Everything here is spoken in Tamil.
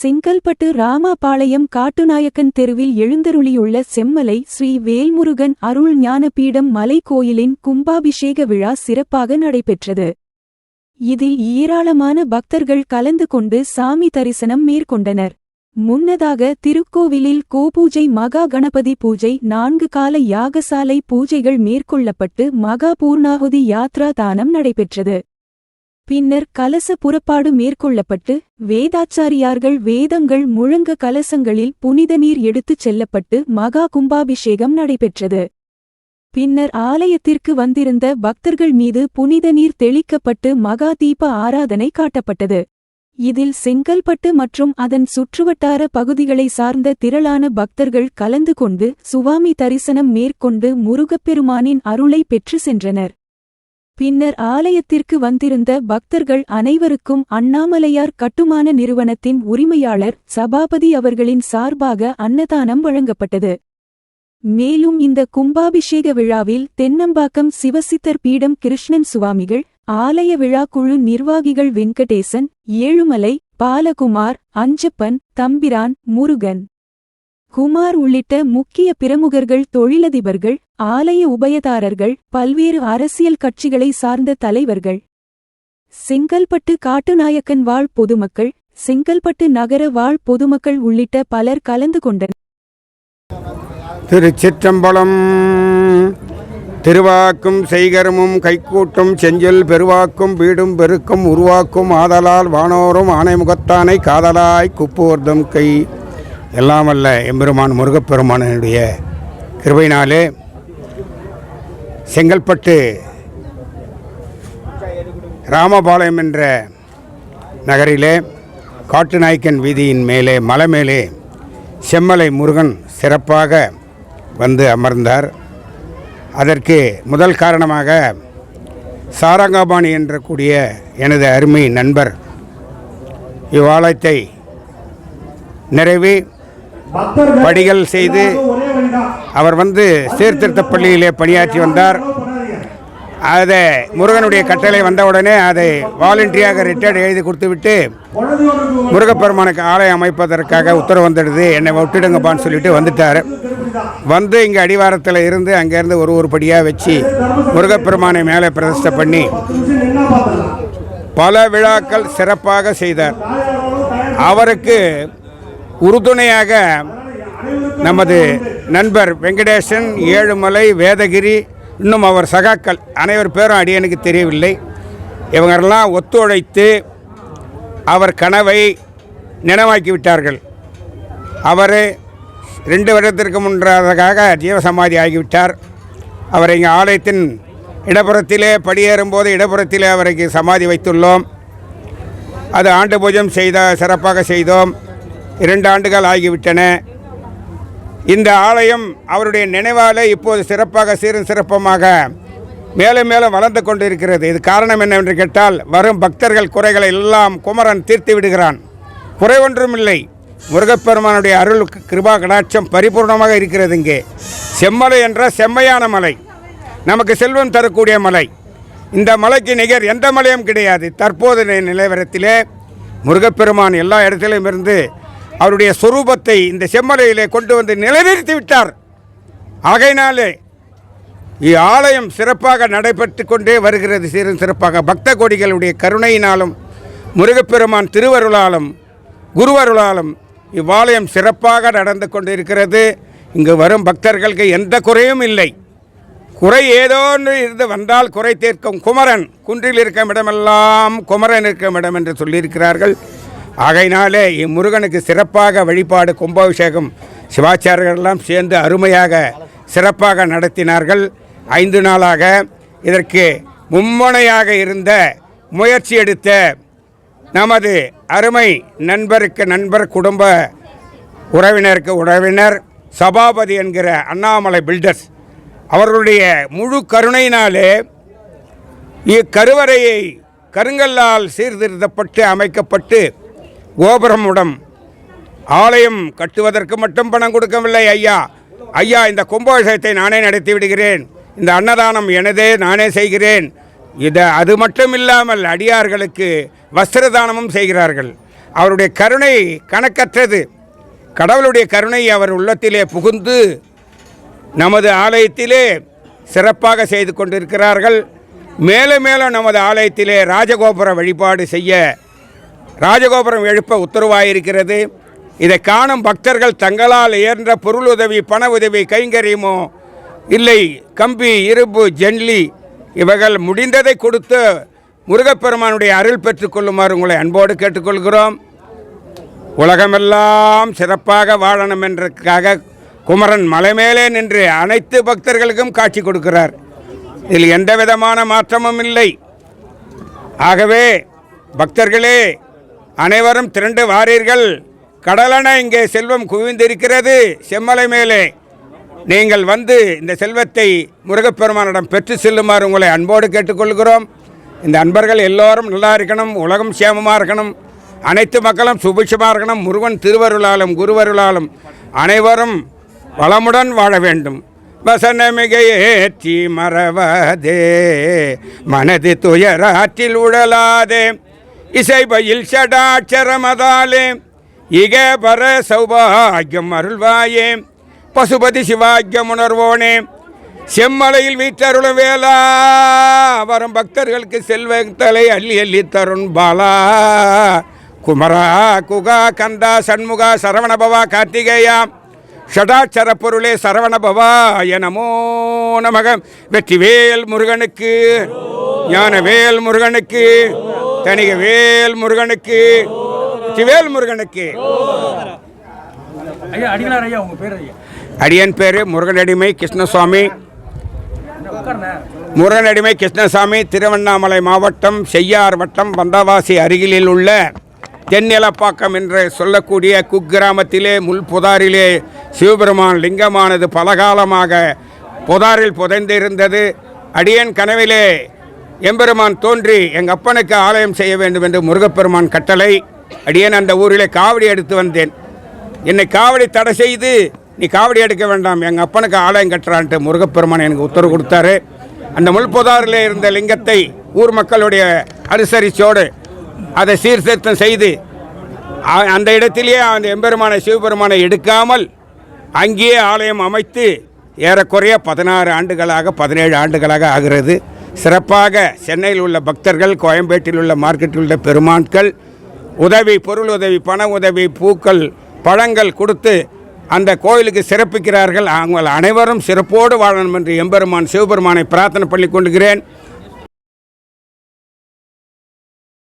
செங்கல்பட்டு ராமாபாளையம் காட்டுநாயக்கன் தெருவில் எழுந்தருளியுள்ள செம்மலை ஸ்ரீ வேல்முருகன் அருள் ஞானபீடம் மலைக்கோயிலின் கும்பாபிஷேக விழா சிறப்பாக நடைபெற்றது. இதில் ஏராளமான பக்தர்கள் கலந்து கொண்டு சாமி தரிசனம் மேற்கொண்டனர். முன்னதாக திருக்கோவிலில் கோபூஜை மகா கணபதி பூஜை நான்கு கால யாகசாலை பூஜைகள் மேற்கொள்ளப்பட்டு மகா பூர்ணாகுதி யாத்ரா தானம் நடைபெற்றது. பின்னர் கலச புறப்பாடு மேற்கொள்ளப்பட்டு வேதாச்சாரியார்கள் வேதங்கள் முழங்க கலசங்களில் புனித நீர் எடுத்துச் செல்லப்பட்டு மகா கும்பாபிஷேகம் நடைபெற்றது. பின்னர் ஆலயத்திற்கு வந்திருந்த பக்தர்கள் மீது புனித நீர் தெளிக்கப்பட்டு மகா தீப ஆராதனை காட்டப்பட்டது. இதில் செங்கல்பட்டு மற்றும் அதன் சுற்றுவட்டார பகுதிகளை சார்ந்த திரளான பக்தர்கள் கலந்து கொண்டு சுவாமி தரிசனம் மேற்கொண்டு முருகப்பெருமானின் அருளை பெற்று சென்றனர். பின்னர் ஆலயத்திற்கு வந்திருந்த பக்தர்கள் அனைவருக்கும் அண்ணாமலையார் கட்டுமான நிறுவனத்தின் உரிமையாளர் சபாபதி அவர்களின் சார்பாக அன்னதானம் வழங்கப்பட்டது. மேலும் இந்த கும்பாபிஷேக விழாவில் தென்னம்பாக்கம் சிவசித்தர் பீடம் கிருஷ்ணன் சுவாமிகள் ஆலய விழாக்குழு நிர்வாகிகள் வெங்கடேசன் ஏழுமலை பாலகுமார் அஞ்சப்பன் தம்பிரான் முருகன் குமார் உள்ளிட்ட முக்கிய பிரமுகர்கள் தொழிலதிபர்கள் ஆலய உபயதாரர்கள் பல்வேறு அரசியல் கட்சிகளை சார்ந்த தலைவர்கள். செங்கல்பட்டு காட்டுநாயக்கன் வாழ் பொதுமக்கள் செங்கல்பட்டு நகர வாழ் பொதுமக்கள் உள்ளிட்ட பலர் கலந்து கொண்டனர். திருச்சிற்றம்பலம் திருவாக்கும் செய்கரமும் கைக்கூட்டும் செஞ்சொல் பெருவாக்கும் வீடும் பெருக்கும் உருவாக்கும் ஆதலால் வானோரும் ஆணைமுகத்தானை காதலாய் குப்போர்தம் கை எல்லாம் வல்ல எம்பெருமான் முருகப்பெருமானுடைய கிருபையினாலே செங்கல்பட்டு ராமபாளையம் என்ற நகரிலே காட்டுநாயக்கன் வீதியின் மேலே மலை மேலே செம்மலை முருகன் சிறப்பாக வந்து அமர்ந்தார். அதற்கு முதல் காரணமாக சாரங்காபாணி என்ற கூடிய எனது அருமை நண்பர் இவ்வாலயத்தை நிறைவி படிகள் செய்து அவர் வந்து சீர்திருத்த பள்ளியிலே பணியாற்றி வந்தார். அதை முருகனுடைய கட்டளை வந்தவுடனே அதை வாலண்டியாக ரிட்டையர்ட் எழுதி கொடுத்துவிட்டு முருகப்பெருமானுக்கு ஆலயம் அமைப்பதற்காக உத்தரவு வந்துடுது. என்னை விட்டுடுங்கப்பான்னு சொல்லிட்டு வந்துட்டார். வந்து இங்கே அடிவாரத்தில் இருந்து அங்கேருந்து ஒரு ஒரு படியாக வச்சு முருகப்பெருமானை மேலே பிரதிஷ்டை பண்ணி பல விழாக்கள் சிறப்பாக செய்தார். அவருக்கு உறுதுணையாக நமது நண்பர் வெங்கடேசன் ஏழுமலை வேதகிரி இன்னும் அவர் சகாக்கள் அனைவர் பேரும் அடியனுக்கு தெரியவில்லை. இவங்கெல்லாம் ஒத்துழைத்து அவர் கனவை நினைவாக்கி விட்டார்கள் அவர் ரெண்டு வருடத்திற்கு முன்னதாக ஜீவசமாதி ஆகிவிட்டார். அவர் எங்கள் ஆலயத்தின் இடப்புறத்திலே படியேறும்போது இடப்புறத்திலே அவருக்கு சமாதி வைத்துள்ளோம். அது ஆண்டு பூஜம் செய்த சிறப்பாக செய்தோம். இரண்டு ஆண்டுகள் ஆகிவிட்டன. இந்த ஆலயம் அவருடைய நினைவாலே இப்போது சிறப்பாக சீரும் சிறப்பமாக மேலும் மேலும் வளர்ந்து கொண்டு இருக்கிறது இது காரணம் என்னவென்று கேட்டால் வரும் பக்தர்கள் குறைகளை எல்லாம் குமரன் தீர்த்து விடுகிறான். குறை ஒன்றுமில்லை முருகப்பெருமானுடைய அருள் கிருபா கடாட்சம் பரிபூர்ணமாக இருக்கிறது இங்கே. செம்மலை என்ற செம்மையான மலை. நமக்கு செல்வம் தரக்கூடிய மலை. இந்த மலைக்கு நிகர் எந்த மலையும் கிடையாது. தற்போது நிலவரத்திலே முருகப்பெருமான் எல்லா இடத்திலும் இருந்து அவருடைய சொரூபத்தை இந்த செம்மலையிலே கொண்டு வந்து நிலைநிறுத்தி விட்டார். ஆகையினாலே ஆலயம் சிறப்பாக நடைபெற்று கொண்டே வருகிறது. சீரும் சிறப்பாக பக்த கோடிகளுடைய கருணையினாலும் முருகப்பெருமான் திருவருளாலும் குருவருளாலும் இவ்வாலயம் சிறப்பாக நடந்து கொண்டிருக்கிறது. இங்கு வரும் பக்தர்களுக்கு எந்த குறையும் இல்லை. குறை ஏதோ ஒன்று இருந்து வந்தால் குறை தீர்க்கும் குமரன் குன்றில் இருக்கும் இடமெல்லாம் குமரன் இருக்கும் இடம் என்று சொல்லியிருக்கிறார்கள். ஆகையினாலே இம்முருகனுக்கு சிறப்பாக வழிபாடு கும்பாபிஷேகம் சிவாச்சாரியர்களெல்லாம் சேர்ந்து அருமையாக சிறப்பாக நடத்தினார்கள். ஐந்து நாளாக இதற்கு மும்முனையாக இருந்த முயற்சி எடுத்த நமது அருமை நண்பருக்கு நண்பர் குடும்ப உறவினருக்கு உறவினர் சபாபதி என்கிற அண்ணாமலை பில்டர்ஸ் அவர்களுடைய முழு கருணையினாலே இக்கருவறையை கருங்கல்லால் சீர்திருத்தப்பட்டு அமைக்கப்பட்டு கோபுரம் உடம். ஆலயம் கட்டுவதற்கு மட்டும் பணம் கொடுக்கவில்லை ஐயா. ஐயா இந்த கும்பாபிஷேகத்தை நானே நடத்தி விடுகிறேன். இந்த அன்னதானம் எனதே நானே செய்கிறேன். இதை அது மட்டும் இல்லாமல் அடியார்களுக்கு வஸ்திரதானமும் செய்கிறார்கள். அவருடைய கருணை கணக்கற்றது. கடவுளுடைய கருணை அவர் உள்ளத்திலே புகுந்து நமது ஆலயத்திலே சிறப்பாக செய்து கொண்டிருக்கிறார்கள். மேலும் மேலும் நமது ஆலயத்திலே ராஜகோபுர வழிபாடு செய்ய ராஜகோபுரம் எழுப்ப உத்தரவாயிருக்கிறது. இதை காணும் பக்தர்கள் தங்களால் இயன்ற பொருள் உதவி பண உதவி கைங்கரியமோ? இல்லை கம்பி இரும்பு ஜென்லி இவைகள் முடிந்ததை கொடுத்து முருகப்பெருமானுடைய அருள் பெற்றுக்கொள்ளுமாறு உங்களை அன்போடு கேட்டுக்கொள்கிறோம். உலகமெல்லாம் சிறப்பாக வாழணும் என்றதுக்காக குமரன் மலை மேலே நின்று அனைத்து பக்தர்களுக்கும் காட்சி கொடுக்கிறார். இதில் எந்த விதமான மாற்றமும் இல்லை. ஆகவே பக்தர்களே அனைவரும் திரண்டு வாரீர்கள். கடலென இங்கே செல்வம் குவிந்திருக்கிறது. செம்மலை மேலே நீங்கள் வந்து இந்த செல்வத்தை முருகப்பெருமானிடம் பெற்று செல்லுமாறு உங்களை அன்போடு கேட்டுக்கொள்கிறோம். இந்த அன்பர்கள் எல்லோரும் நல்லா இருக்கணும் உலகம் சேமமாக இருக்கணும் அனைத்து மக்களும் சுபிட்சமாக இருக்கணும் முருகன் திருவருளாலும் குருவருளாலும் அனைவரும் வளமுடன் வாழ வேண்டும். வசனமிகையேற்றி மறவாதே மனது துயராற்றில் உழலாதே. இசை பயில் ஷடாட்சரமதாலே இக பர சௌபாகியம் அருள்வாயே. பசுபதி சிவாக்கியம் உணர்வோனே செம்மலையில் வீட்டருளும் வேலா வரும் பக்தர்களுக்கு செல்வத்தலை அள்ளி அள்ளி தருண் பாலா. குமரா குகா கந்தா சண்முகா சரவணபவா கார்த்திகேயா ஷடாட்சர பொருளே சரவணபவா எனமோ நமக. வெற்றிவேல் முருகனுக்கு ஞானவேல் முருகனுக்கு தனிக வேல் முருகனுக்கு. வெற்றிவேல் முருகனுக்கு. அடியன் பேர் முருகனடிமை கிருஷ்ணசுவாமி முருகனடிமை கிருஷ்ணசாமி திருவண்ணாமலை மாவட்டம் செய்யார் வட்டம் வந்தவாசி அருகிலில் உள்ள தென்னிலப்பாக்கம் என்று சொல்லக்கூடிய குக்கிராமத்திலே முள் புதாரிலே சிவபெருமான் லிங்கமானது பலகாலமாக புதாரில் புதைந்திருந்தது. அடியன் கனவிலே எம்பெருமான் தோன்றி எங்கள் அப்பனுக்கு ஆலயம் செய்ய வேண்டும் என்று முருகப்பெருமான் கட்டளை அடியேன் அந்த ஊரிலே காவடி எடுத்து வந்தேன். என்னை காவடி தடை செய்து நீ காவடி எடுக்க வேண்டாம் எங்கள் அப்பனுக்கு ஆலயம் கட்டுறான்ட்டு முருகப்பெருமான் எனக்கு உத்தரவு கொடுத்தாரு. அந்த முள்புதாரில் இருந்த லிங்கத்தை ஊர் மக்களுடைய அனுசரிச்சோடு அதை சீர்திருத்தம் செய்து அந்த இடத்திலேயே அந்த எம்பெருமானை சிவபெருமானை எடுக்காமல் அங்கேயே ஆலயம் அமைத்து ஏறக்குறைய பதினாறு ஆண்டுகளாக பதினேழு ஆண்டுகளாக ஆகிறது. சிறப்பாக சென்னையில் உள்ள பக்தர்கள் கோயம்பேட்டில் உள்ள மார்க்கெட்டில் உள்ள பெருமாட்கள் உதவி பொருள் உதவி பண உதவி பூக்கள் பழங்கள் கொடுத்து அந்த கோயிலுக்கு சிறப்பிக்கிறார்கள். அவங்க அனைவரும் சிறப்போடு வாழணும் என்று எம்பெருமான் சிவபெருமானை பிரார்த்தனை பண்ணி கொண்டுகிறேன்